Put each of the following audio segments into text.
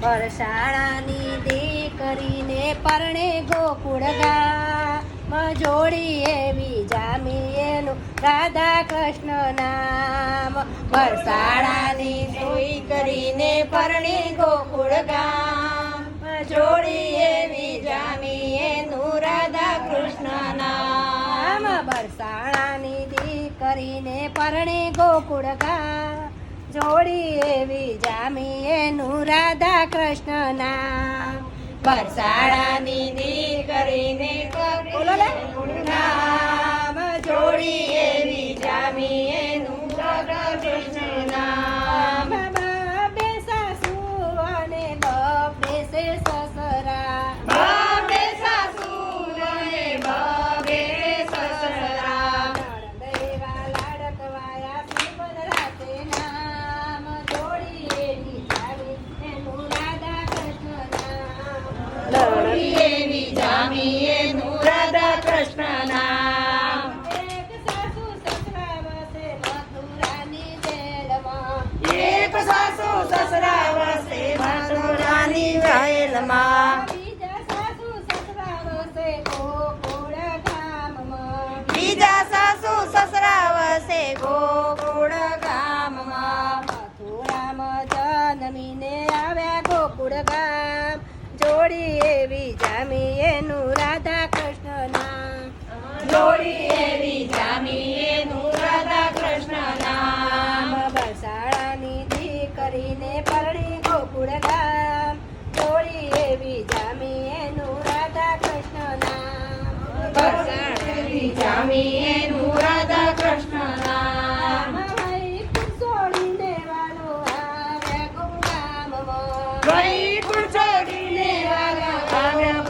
પરશાળાની દીકરીને પરણે ગોકુળ ગા જોડી એવી જામી એનું રાધા કૃષ્ણ નામ પરશાળાની દીકરીને પરણે ગોકુળ ગા જોડી એવી જામી એનું રાધા કૃષ્ણ નામ બરસાણાની દીકરીને પરણે ગોકુળ ગામ જોડી એવી જામી એનું રાધા કૃષ્ણ નામ બરસાડાની દીકરીને બોલો લે. વહેલમાં બીજા સાસુ સસરા વસે ગોકુળ ગામમાં. મથુરામાં જન્મીને આવ્યા ગોકુળ ગામ. જોડી એવી જામી એનું રાધા કૃષ્ણ નામ જોડી બરસાડની જામી રાધા કૃષ્ણ નામ છોડીને વાલો આવ્યા ગોકુળ ગામમાં વૈકુંઠ છોડીને વાલા ભાઈ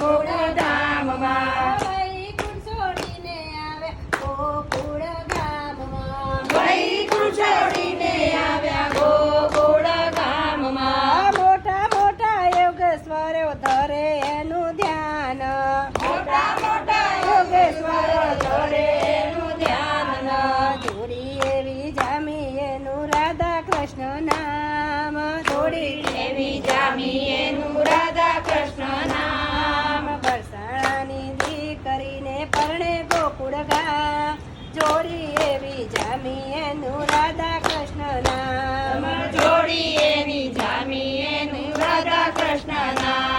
વૈકુંઠ છોડીને આવ્યા ગોકુળ ગામમાં વૈકુંઠ છોડીને આવ્યા ગોકુળ ગામમાં મોટા મોટા યોગેશ્વરો ધરે રાધા કૃષ્ણ નામ. દીકરીને પરણે ગોકુળ ગામ જોડી એવી જામી એનું રાધા કૃષ્ણ નામ. જોડી એવી જામી એનું રાધા કૃષ્ણ નામ.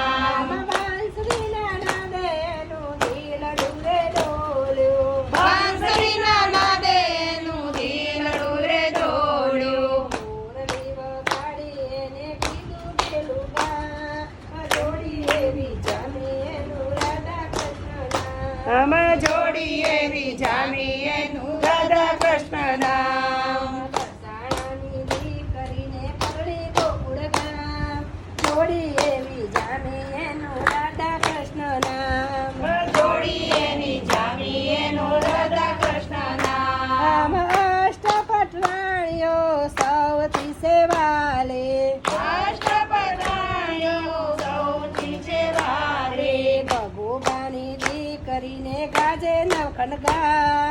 કૃષ્ણ જોડીએ જોડી એવી જામી એનું રાધા કૃષ્ણ નામ બરસાણાની દીકરીને પરણી ગોકુળ ગામ. જોડી એવી જામી એનું રાધા કૃષ્ણ નામ. જોડી એવી જામી એનું રાધા કૃષ્ણ નામ અષ્ટપટરાણીઓ સૌથી સેવાલે talaga.